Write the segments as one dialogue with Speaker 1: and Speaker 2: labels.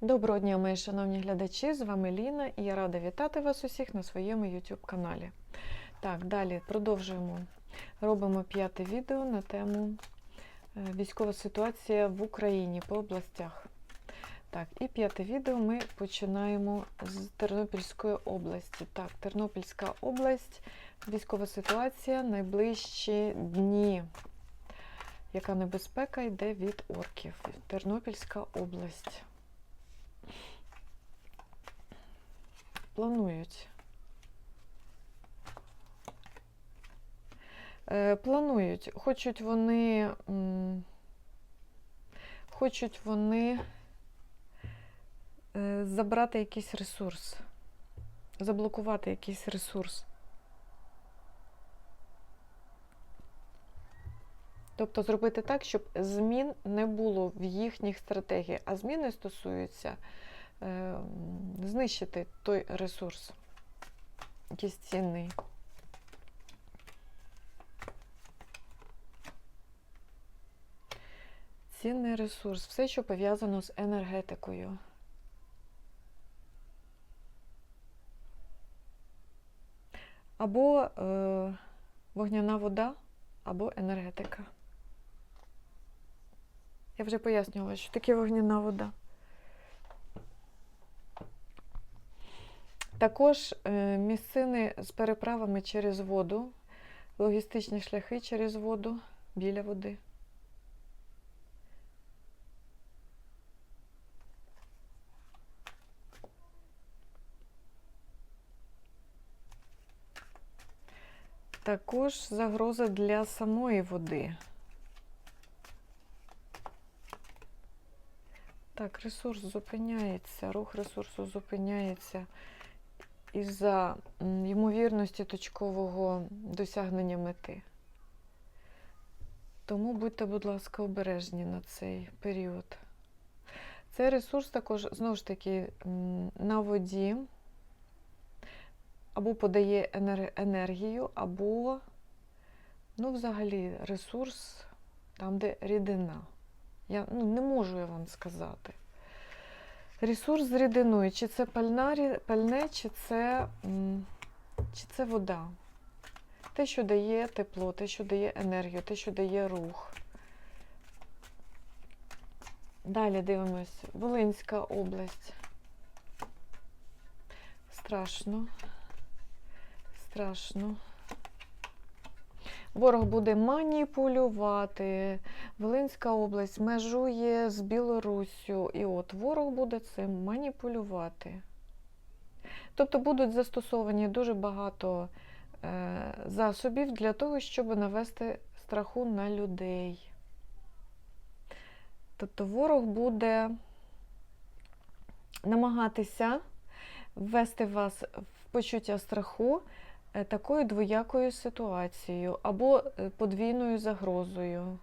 Speaker 1: Доброго дня, мої шановні глядачі! З вами Ліна і я рада вітати вас усіх на своєму YouTube каналі. Так, далі продовжуємо. Робимо п'яте відео на тему е, військова ситуація в Україні по областях. Так, і п'яте відео ми починаємо з Тернопільської області. Так, Тернопільська область, військова ситуація, найближчі дні. Яка небезпека йде від орків? Тернопільська область. Планують. Е, Планують. Хочуть вони. Хочуть вони е, забрати якийсь ресурс, заблокувати якийсь ресурс. Тобто зробити так, щоб змін не було в їхніх стратегіях, а зміни стосуються знищити той ресурс, якийсь цінний. Цінний ресурс, все, що пов'язано з енергетикою. Або е, вогняна вода, або енергетика. Я вже пояснювала, що таке вогняна вода. Також е, місцини з переправами через воду, логістичні шляхи через воду, біля води. Також загроза для самої води. Так, ресурс зупиняється, рух ресурсу зупиняється із-за ймовірності точкового досягнення мети. Тому будьте, будь ласка, обережні на цей період. Цей ресурс також, знову ж таки, на воді або подає енергію, або, ну, взагалі, ресурс там, де рідина. Я ну, не можу я вам сказати. Ресурс з рідиною. Чи це пальна, пальне, чи це, чи це вода. Те, що дає тепло, те, що дає енергію, те, що дає рух. Далі дивимось. Волинська область. Страшно. Страшно. Ворог буде маніпулювати. Волинська область межує з Білоруссю. І от ворог буде цим маніпулювати. Тобто будуть застосовані дуже багато е, засобів для того, щоб навести страху на людей. Тобто ворог буде намагатися ввести вас в почуття страху такою двоякою ситуацією або е, подвійною загрозою.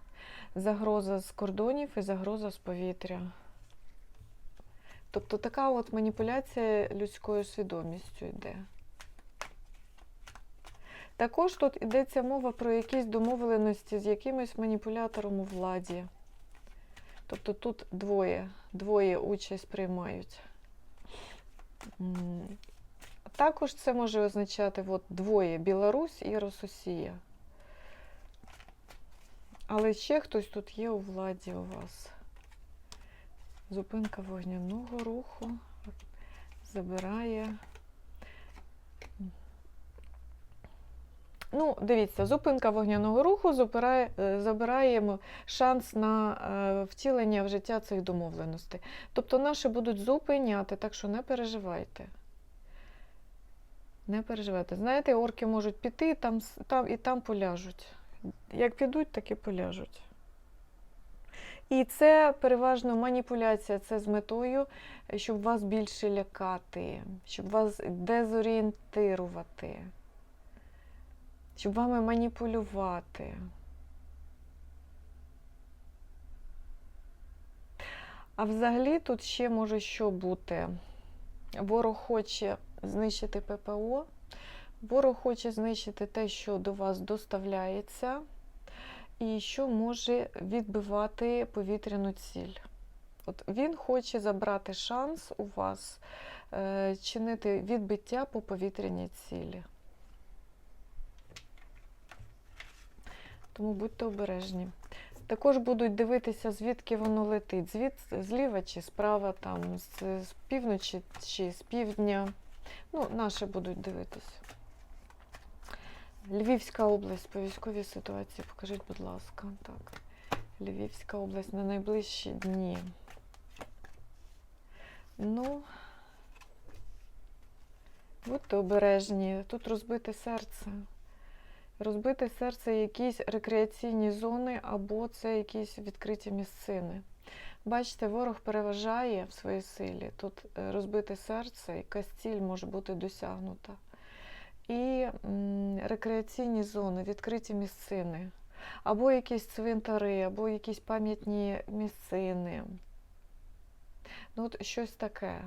Speaker 1: Загроза з кордонів і загроза з повітря. Тобто така от маніпуляція людською свідомістю йде. Також тут йдеться мова про якісь домовленості з якимось маніпулятором у владі. Тобто тут двоє, двоє участь приймають. Також це може означати от, двоє Білорусь і Рососія. Але ще хтось тут є у владі у вас. Зупинка вогняного руху забирає. Ну, дивіться, зупинка вогняного руху забирає, е, забирає шанс на е, втілення в життя цих домовленостей. Тобто наші будуть зупиняти, так що не переживайте. Не переживайте. Знаєте, орки можуть піти там, там, і там поляжуть. Як підуть, так і поляжуть. І це переважно маніпуляція, це з метою, щоб вас більше лякати, щоб вас дезорієнтирувати, щоб вами маніпулювати. А взагалі тут ще може що бути? Ворог хоче знищити ППО, ворог хоче знищити те, що до вас доставляється, і що може відбивати повітряну ціль. От він хоче забрати шанс у вас е, чинити відбиття по повітряній цілі. Тому будьте обережні. Також будуть дивитися, звідки воно летить, звід, зліва чи справа, там, з, з півночі чи з півдня. Ну, наші будуть дивитися. Львівська область по військовій ситуації. Покажіть, будь ласка. Так. Львівська область на найближчі дні. Ну, будьте обережні. Тут розбите серце. Розбите серце якісь рекреаційні зони або це якісь відкриті місцини. Бачите, ворог переважає в своїй силі. Тут е, розбите серце, якась ціль може бути досягнута. І рекреаційні зони, відкриті місцини, або якісь цвинтари, або якісь пам'ятні місцини. Ну, от щось таке.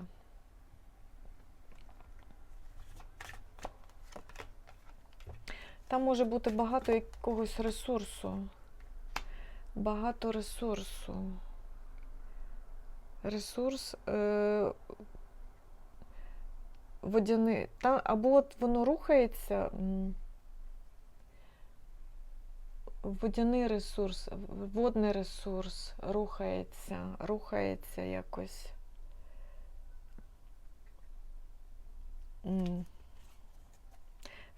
Speaker 1: Там може бути багато якогось ресурсу. Багато ресурсу. Ресурс е, водяний. Там, або от воно рухається. Водяний ресурс, водний ресурс рухається, рухається якось.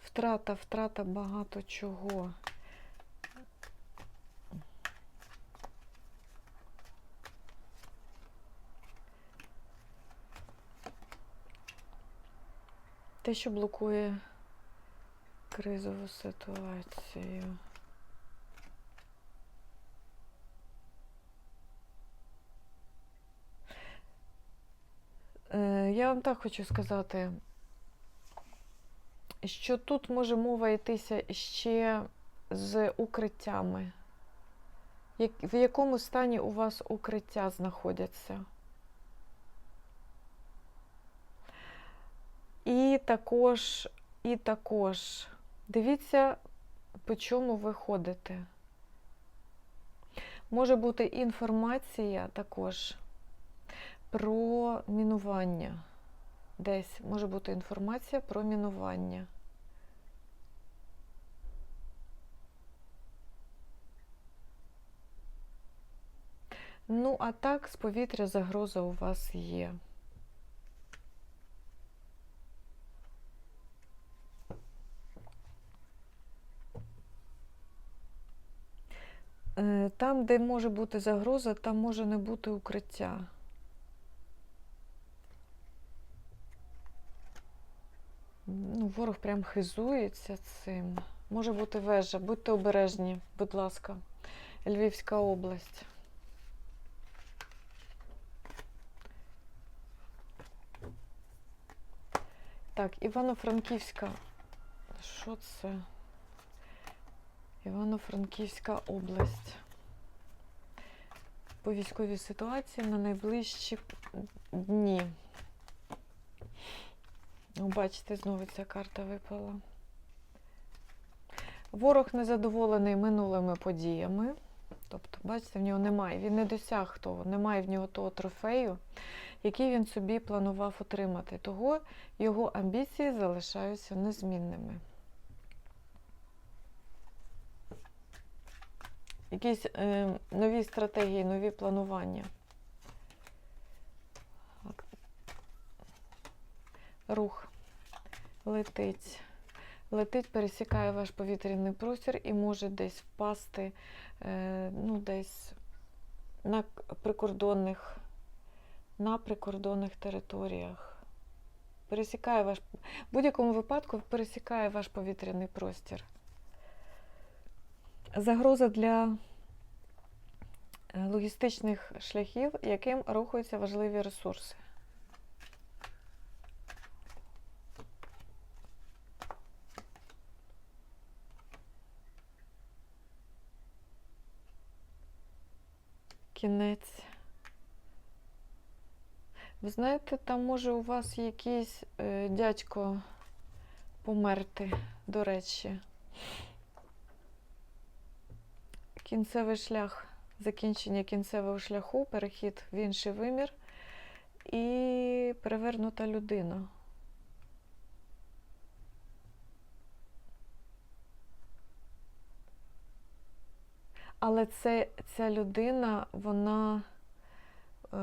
Speaker 1: Втрата, втрата багато чого. Те, що блокує кризову ситуацію. Е, Я вам так хочу сказати, що тут може мова йтися ще з укриттями. В якому стані у вас укриття знаходяться? І також, і також дивіться, по чому ви ходите. Може бути інформація також про мінування. Десь може бути інформація про мінування. Ну, а так, з повітря загроза у вас є. Там, де може бути загроза, там може не бути укриття. Ну, ворог прям хизується цим. Може бути вежа. Будьте обережні, будь ласка. Львівська область. Так, Івано-Франківська. Що це? Івано-Франківська область. По військовій ситуації на найближчі дні. Бачите, знову ця карта випала. Ворог незадоволений минулими подіями. Тобто, бачите, в нього немає, він не досяг того, немає в нього того трофею, який він собі планував отримати. Того його амбіції залишаються незмінними. Якісь е, нові стратегії, нові планування. Рух летить. Летить, пересікає ваш повітряний простір і може десь впасти, е, ну, десь на прикордонних, на прикордонних територіях. Пересікає ваш, в будь-якому випадку пересікає ваш повітряний простір. Загроза для е, логістичних шляхів, яким рухаються важливі ресурси. Кінець. Ви знаєте, там може у вас якийсь е, дядько померти, до речі. Кінцевий шлях закінчення кінцевого шляху, перехід в інший вимір і перевернута людина. Але це, ця людина, вона е,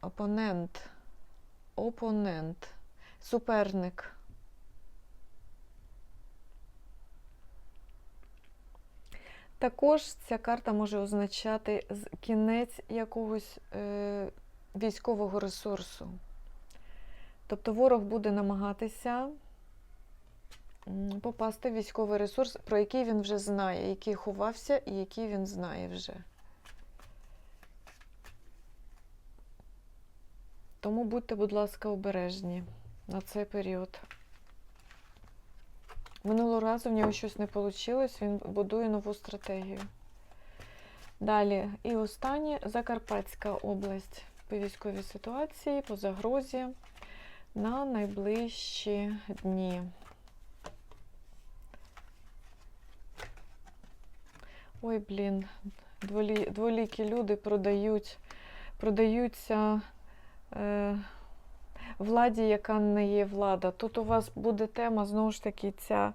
Speaker 1: опонент, опонент, суперник. Також ця карта може означати кінець якогось е, військового ресурсу. Тобто ворог буде намагатися попасти в військовий ресурс, про який він вже знає, який ховався і який він знає вже. Тому будьте, будь ласка, обережні на цей період. Минулого разу в нього щось не вийшло, він будує нову стратегію. Далі, і останнє Закарпатська область по військовій ситуації, по загрозі на найближчі дні. Ой, блін, дволі, дволікі люди продають, продаються е, владі, яка не є влада. Тут у вас буде тема, знову ж таки, ця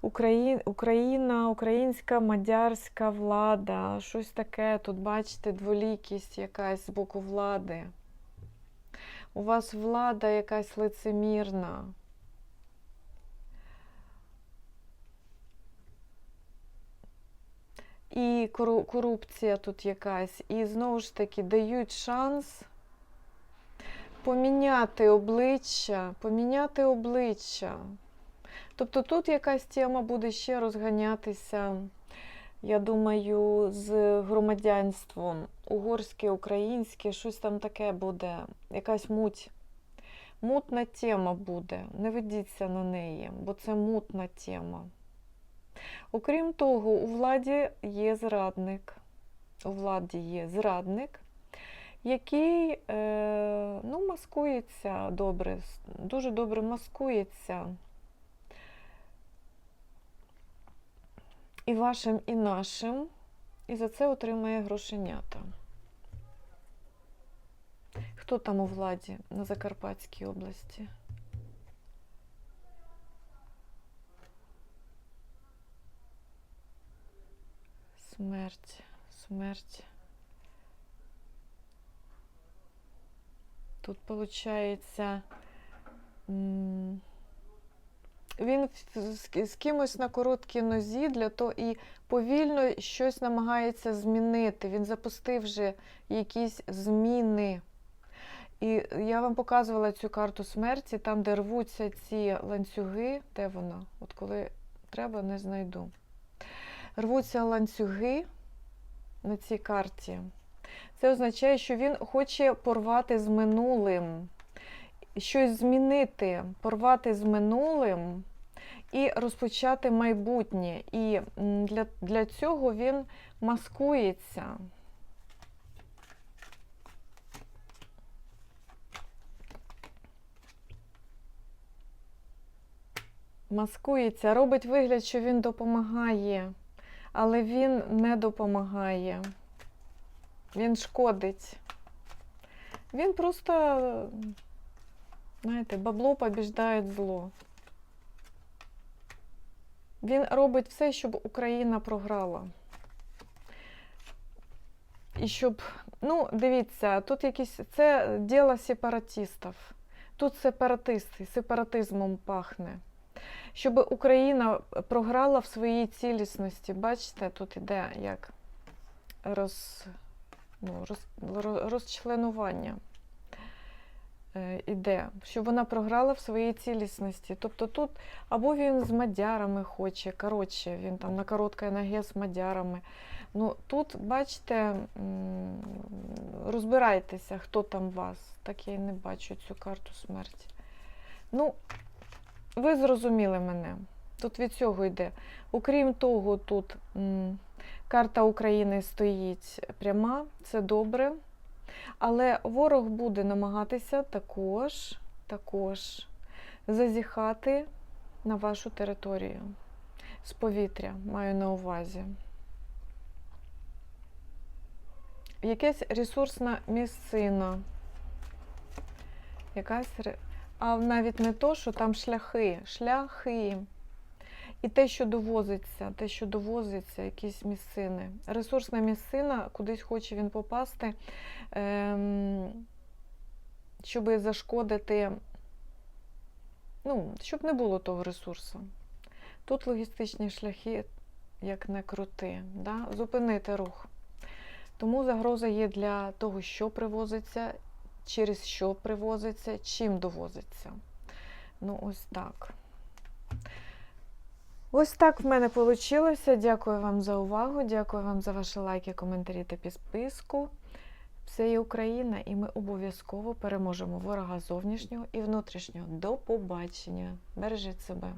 Speaker 1: Украї... Україна, українська мадярська влада, щось таке. Тут, бачите, дволікість якась з боку влади. У вас влада якась лицемірна. І корупція тут якась. І знову ж таки дають шанс поміняти обличчя, поміняти обличчя. Тобто тут якась тема буде ще розганятися, я думаю, з громадянством. Угорське, українське, щось там таке буде, якась муть. Мутна тема буде. Не ведіться на неї, бо це мутна тема. Окрім того, у владі є зрадник. У владі є зрадник, який е, ну, маскується добре, дуже добре маскується. І вашим, і нашим, і за це отримає грошенята. Хто там у владі на Закарпатській області? Смерть, смерть. Тут виходить, він з, кимось на короткій нозі для того і повільно щось намагається змінити. Він запустив вже якісь зміни. І я вам показувала цю карту смерті, там, де рвуться ці ланцюги, де вона? От коли треба, не знайду. Рвуться ланцюги на цій карті. Це означає, що він хоче порвати з минулим, щось змінити, порвати з минулим і розпочати майбутнє. І для, для цього він маскується. Маскується, робить вигляд, що він допомагає, але він не допомагає. Він шкодить. Він просто, знаєте, бабло побіждає зло. Він робить все, щоб Україна програла. І щоб, ну, дивіться, тут якісь це діло сепаратистів. Тут сепаратисти, сепаратизмом пахне. Щоб Україна програла в своїй цілісності. Бачите, тут іде як роз, ну, роз, розчленування е, іде, щоб вона програла в своїй цілісності. Тобто тут або він з мадярами хоче, коротше, він там на короткій ногі з мадярами. Ну, Тут, бачите, розбирайтеся, хто там вас. Так я і не бачу цю карту смерті. Ну, ви зрозуміли мене. Тут від цього йде. Окрім того, тут м, карта України стоїть пряма, це добре. Але ворог буде намагатися також, також зазіхати на вашу територію з повітря, маю на увазі. якась ресурсна місцина. Якась, а навіть не то, що там шляхи, шляхи. І те, що довозиться, те, що довозиться, якісь місцини. Ресурсна місцина, кудись хоче він попасти, ем, щоб зашкодити, ну, щоб не було того ресурсу. Тут логістичні шляхи, як не крути, да? зупинити рух. Тому загроза є для того, що привозиться, через що привозиться, чим довозиться. Ну, ось так. Ось так в мене вийшло. Дякую вам за увагу. Дякую вам за ваші лайки, коментарі та підписку. Все є Україна, і ми обов'язково переможемо ворога зовнішнього і внутрішнього. До побачення. Бережіть себе.